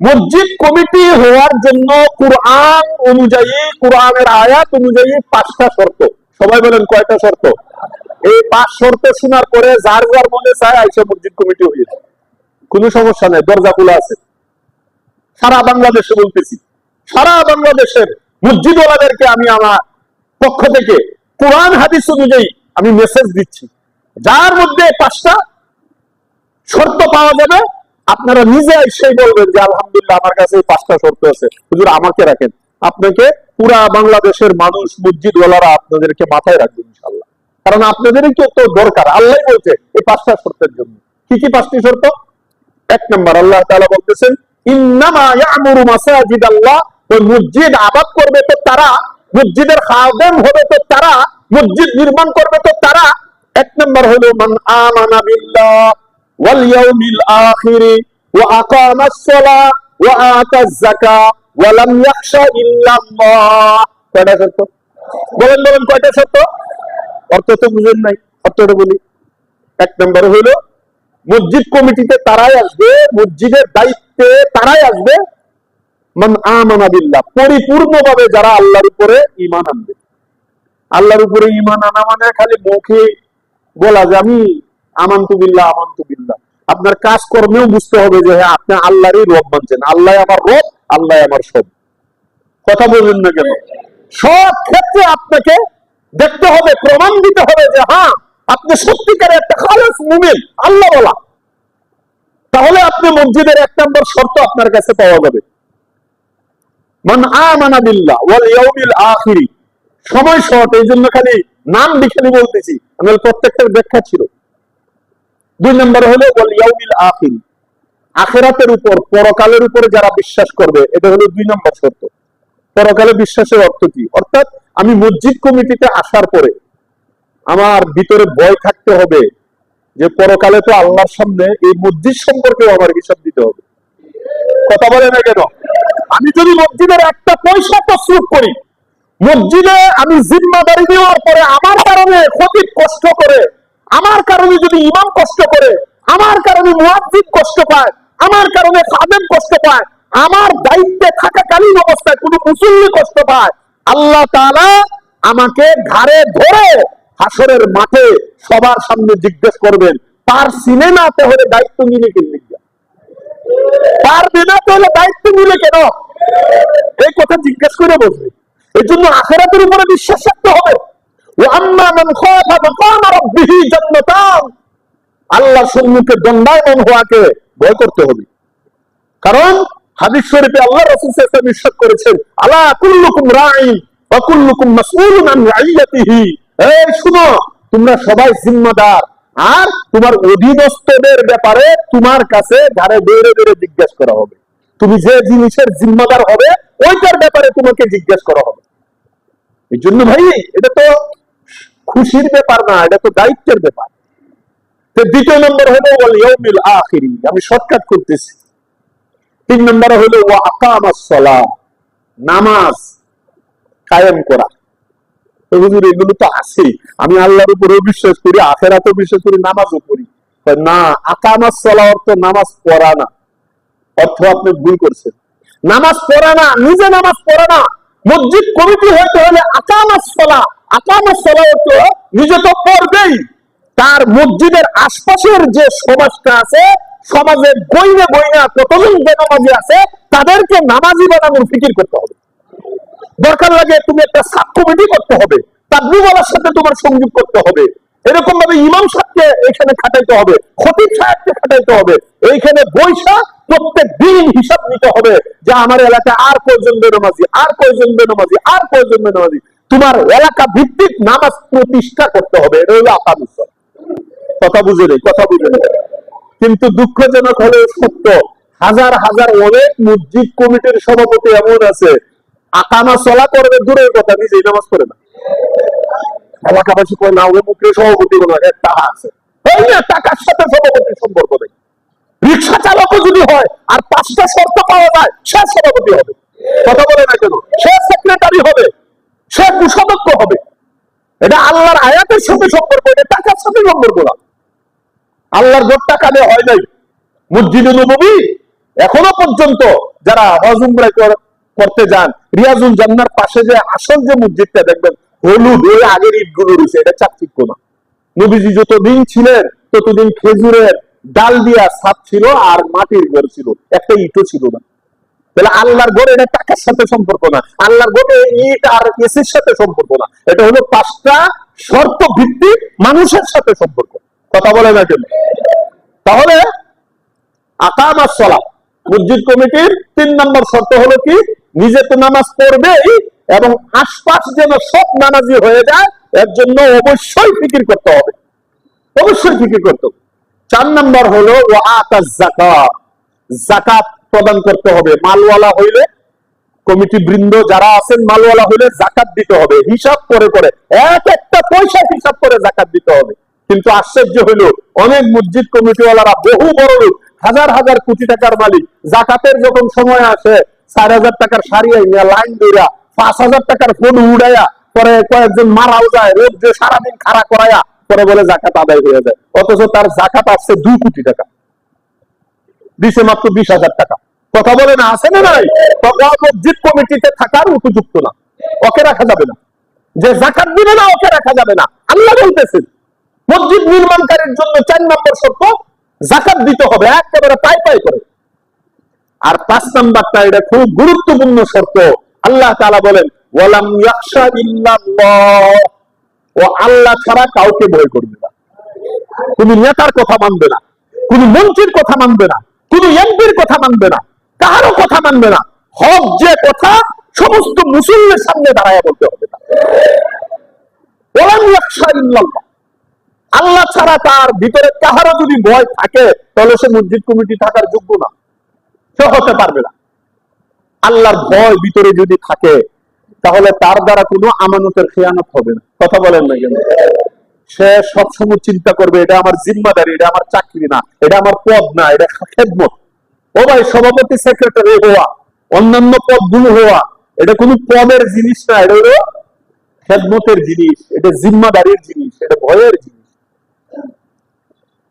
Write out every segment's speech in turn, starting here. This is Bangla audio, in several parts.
মসজিদ কমিটি হওয়ার জন্য কোরআন অনুযায়ী, কোরআনের আয়াত অনুযায়ী পাঁচটা শর্ত। সবাই বলেন কয়টা শর্ত? এই পাঁচ শর্ত শোনার পরে যার যার মনে চায় আইসা মসজিদ কমিটি হয়েছে কোনো সমস্যা নেই, দরজা খোলা আছে। সারা বাংলাদেশে বলতেছি, সারা বাংলাদেশের মসজিদওয়ালাদেরকে আমি আমার পক্ষ থেকে কোরআন, হাদিস অনুযায়ী আমি মেসেজ দিচ্ছি। যার মধ্যে পাঁচটা শর্ত পাওয়া যাবে আপনারা নিজে এসেই বলবেন যে, আলহামদুলিল্লাহ, আমার কাছে এই পাঁচটা শর্ত আছে। হুজুর, আমাকে রাখেন। আপনাকে পুরা বাংলাদেশের মানুষ, মসজিদওয়ালারা আপনাদেরকে মাথায় রাখবে ইনশাল্লাহ কারণ আপনাদেরই তো তো দরকার। আল্লাহ বলছে এই পাঁচটা শর্তের জন্য। কি কি পাঁচটি শর্ত? এক নম্বর, আল্লাহ তাআলা বলতেছেন, ইন্নামা ইয়ামুরু মাসাজিদ আল্লাহ ওই মসজিদ আবাদ করবে তো তারা, মসজিদের খাদেম হবে তো তারা, মসজিদ নির্মাণ করবে তো তারা। এক নম্বর হলো, মান আমানা বিল্লাহ। ইয়াউমিল আখির, ওয়া আকামাস সালাহ ওয়া আতাজ যাকাহ ওয়া লাম কয়টা শর্ত? বলেন বলেন, কয়টা শর্ত? অর্থ তো বুঝেন নাই অর্থটা বলি। এক নম্বর হলো মসজিদ কমিটিতে তারাই আসবে, মসজিদের দায়িত্বে তারাই আসবে। মান আমানা বিল্লাহ, পরিপূর্ণভাবে যারা আল্লাহর উপরে ঈমান আনবে। আল্লাহর উপরে ঈমান আনা মানে খালি মুখে বলা যে আমি আমান্তু বিল্লাহ আপনার কাজ কর্মেও বুঝতে হবে যে হ্যাঁ আপনি আল্লাহরই রব মানছেন। আল্লাহ আমার রব, আল্লাহ আমার সব। কথা বলবেন না কেন? সব ক্ষেত্রে আপনাকে দেখতে হবে, প্রমাণ দিতে হবে যে হ্যাঁ আপনি সত্যিকারের একটা খালেস মুমিন, আল্লাহ বলা। তাহলে আপনি মসজিদের এক নম্বর শর্ত আপনার কাছে পাওয়া যাবে। মান আমানা বিল্লাহ ওয়াল ইয়াউমিল আখিরি। সময় শর্ট, এই জন্য খালি নাম লিখে বলতেছি। আমি প্রত্যেকটার ব্যাখ্যা ছিল। দুই নম্বর হলো, ওয়াল ইয়াউমিল আখিরি। আখেরাতের উপর, পরকালের উপরে যারা বিশ্বাস করবে, এটা হলো দুই নম্বর শর্ত। পরকালে বিশ্বাসের অর্থ কি? অর্থাৎ আমি মসজিদ কমিটিতে আসার পরে আমার ভিতরে ভয় থাকতে হবে যে পরকালে তো আল্লাহর সামনে এই মসজিদ সম্পর্কেও আমার হিসাব দিতে হবে। কথা বলে না কেন? আমি যদি মসজিদের একটা পয়সা তসরুপ করি, মসজিদে আমি জিম্মাদারি দেওয়ার পরে আমার কারণে খতিব কষ্ট করে আমার কারণে যদি ইমাম কষ্ট করে, আমার কারণে মুয়াজ্জিদ কষ্ট পায়, আমার কারণে খাদেম কষ্ট পায়, আমার দায়িত্বে থাকাকালীন অবস্থায় কোনো মুসল্লি কষ্ট পায়, আল্লাহ তাআলা আমাকে ঘাড়ে ধরে হাসরের মাঠে সবার সামনে জিজ্ঞেস করবেন তার সিনেমাতে হলে দায়িত্ব নিলে কিনলে তার বিনাতে হলে দায়িত্ব নিলে কেন? এই কথা জিজ্ঞেস করে বসবে। এই জন্য আখেরাতের উপরে বিশ্বাস রাখতে হবে। ও আম্মা মান খাফা মাকাম জান্নাতান আল্লাহর সম্মুখে দণ্ডায়মান হওয়াকে ভয় করতে হবে। কারণ হাদিস শরীফে আল্লাহ রাসূল ওয়াসাল্লাম করেছেন, আলা কুল্লুকুম রাঈন ওয়া কুল্লুকুম মাসউলুন আন রাইয়াতিহি এই শুনো, তোমরা সবাই জিম্মাদার। আর তোমার অধীনস্থদের ব্যাপারে তোমার কাছে ধারে বেড়ে বেড়ে জিজ্ঞেস করা হবে। তুমি যে জিনিসের জিম্মাদার হবে, ওইটার ব্যাপারে তোমাকে জিজ্ঞেস করা হবে। এই জন্য ভাই, এটা তো খুশির ব্যাপার না, এটা তো দায়িত্বের ব্যাপার। দ্বিতীয় নম্বর হলো, ওয়াল আখিরি আমি শর্টকাট করতেছি তিন নম্বর হলো, ওয়া আকামাস সালাহ নামাজ কায়েম করা। হুজুর, এগুলো তো আছে আমি আল্লাহর উপরে বিশ্বাস করি, আখেরাতেও বিশ্বাস করি নামাজও করি না, আকামাস সালাহ অর্থ নামাজ পড়া না। অর্থ আপনি ভুল করছেন। নামাজ পড়া না, নিজে নামাজ পড়া না। মসজিদ কমিটি হতে হলে আকামাস সালাহ আকামাস সালাহ অর্থ নিজে তো পড়বেই। তার মসজিদের আশপাশের যে সমাজটা আছে সমাজের বইনে বইনা কতজন বেনামাজি আছে, তাদেরকে নামাজি বানানোর ফিকির করতে হবে। দরকার লাগে তুমি একটা সাব কমিটি করতে হবে তাবলিওয়ালার সাথে তোমার সংযোগ করতে হবে। এরকম ভাবে ইমাম সাহেবকে এখানে খাটাইতে হবে, খতিব সাহেবকে খাটাইতে হবে। এইখানে বৈশা প্রত্যেক দিন হিসাব নিতে হবে যে আমার এলাকায় আর কয়জন বেনমাজি, আর কয়জন বেনমাজি, আর কয়জন বেনমাজি। তোমার এলাকা ভিত্তিক নামাজ প্রতিষ্ঠা করতে হবে, এটা হলো আকানুসল কথা বুঝে নেই, কথা বুঝে নেই। কিন্তু দুঃখজনক হলেও সত্য, হাজার হাজার অনেক মসজিদ কমিটির সভাপতি এমন আছে, আকামা চলা করবে, দূরের কথা, নিজেই নামাজ পড়ে না। এলাকাবাসী কয়, না, ওই মুখে সভাপতি কোনো এক টাকা আছে। টাকার সাথে সভাপতির সম্পর্ক নেই। রিক্সা চালকও যদি হয় আর পাঁচটা শর্ত পাওয়া যায়, সে সভাপতি হবে। কথা বলে না কেন? সে সেক্রেটারি হবে, সে কুসদক্ষ হবে। এটা আল্লাহর আয়াতের সাথে সম্পর্ক, এটা টাকার সাথে সম্পর্ক না। আল্লাহর ভোট টাকা হয় নাই। মসজিদে নবী এখনও পর্যন্ত যারা হজ উমরা করতে যান, রিয়াজুল জান্নার পাশে যে আসল যে মসজিদটা দেখবেন, হলুদ, ওই আগের ইটগুলো রয়েছে, এটা চাকচিক্য না। নবীজি যতদিন ছিলেন, ততদিন খেজুরের ডাল দিয়া ছাদ ছিল আর মাটির ঘর ছিল। একটা ইটও ছিল না। তাহলে আল্লাহর ঘর এটা টাকার সাথে সম্পর্ক না? আল্লাহর ঘরে ইট আর এসির সাথে সম্পর্ক না। এটা হলো পাঁচটা শর্ত ভিত্তিক মানুষের সাথে সম্পর্ক। কথা বলে না কেন তাহলে আকামাস সলা মসজিদ কমিটির তিন নম্বর শর্ত হলো কি? নিজে তো নামাজ পড়বেই এবং আশপাশ যেন সব নামাজি হয়ে যায়, এর জন্য অবশ্যই ফিকির করতে হবে। অবশ্যই ফিকির করতে হবে। চার নম্বর হলো ও আকাশ জাকাত জাকাত প্রদান করতে হবে। মালওয়ালা হইলে কমিটি বৃন্দ যারা আছেন, মালওয়ালা হইলে জাকাত দিতে হবে। হিসাব করে করে, এক একটা পয়সা হিসাব করে জাকাত দিতে হবে। কিন্তু আশ্চর্য হইল, অনেক মসজিদ কমিটিওয়ালারা বহু বড় লোক, হাজার হাজার কোটি টাকার মালিক জাকাতের যখন সময় আসে, চার হাজার টাকার শাড়ি আইয়া লাইন দইরা পাঁচ হাজার টাকার ফোন উড়াইয়া, পরে কয়েকজন মারাও যায়, রোদ যে সারাদিন খাড়া করাইয়া পরে বলে জাকাত আদায় হয়ে যায়। অথচ তার জাকাত আসছে দুই কোটি টাকা। দিছে মাত্র বিশ হাজার টাকা। কথা বলে না, আছে না নাই? তখন মসজিদ কমিটিতে থাকার উপযুক্ত না। ওকে রাখা যাবে না। যে জাকাত দিবে না, ওকে রাখা যাবে না। আল্লাহ বলতেছেন, মসজিদ নির্মাণকারীর জন্য চার নম্বর শর্ত জাকাত দিতে হবে, একেবারে পাই পাই করে। আর পাঁচ নাম্বারটা এটা খুব গুরুত্বপূর্ণ শর্ত। আল্লাহ তালা বলেন, ওয়ালাম ইয়াখশা ইল্লাল্লাহ। ও আল্লাহ ছাড়া কাউকে ভয় করবে না। তুমি নেতার কথা মানবে না কোন মন্ত্রীর কথা মানবে না কোন এমপির কথা মানবে না, কারও কথা মানবে না। হক যে কথা, সমস্ত মুসলিমের সামনে দাঁড়ায় বলতে হবে না। আল্লাহ ছাড়া তার ভিতরে কাহারও যদি ভয় থাকে, তাহলে সে মসজিদ কমিটি থাকার যোগ্য না। সে হতে পারবে না। আল্লাহর ভয় ভিতরে যদি থাকে তাহলে তার দ্বারা কোনো আমানতের খেয়ানত হবে না। কথা বলেন না কেন? সে সবসময় চিন্তা করবে, এটা আমার জিম্মাদারি, এটা আমার চাকরি না, এটা আমার পদ না, এটা খেদমত। ও ভাই, সভাপতি সেক্রেটারি হওয়া, অন্যান্য পদগুলো হওয়া, এটা কোনো পদের জিনিস না, এটা হলো খেদমতের জিনিস, এটা জিম্মাদারির জিনিস, এটা ভয়ের জিনিস।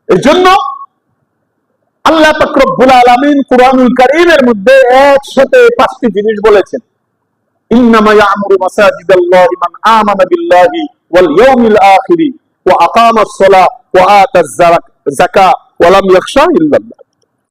এই জন্য আল্লাহ তকরবুল আলমিন কুরআনুল কারীমের মধ্যে একসাথে পাঁচটি জিনিস বলেছেন। ইন্নামা ইয়ামুরু মাসাজিদাল্লাহি মান আমানা বিল্লাহি ওয়াল ইয়াউমিল আখিরি ওয়া আকামাস সালাহ ওয়া আতাজ যাকাত ওয়া লাম ইয়াখশা ইল্লাল্লাহ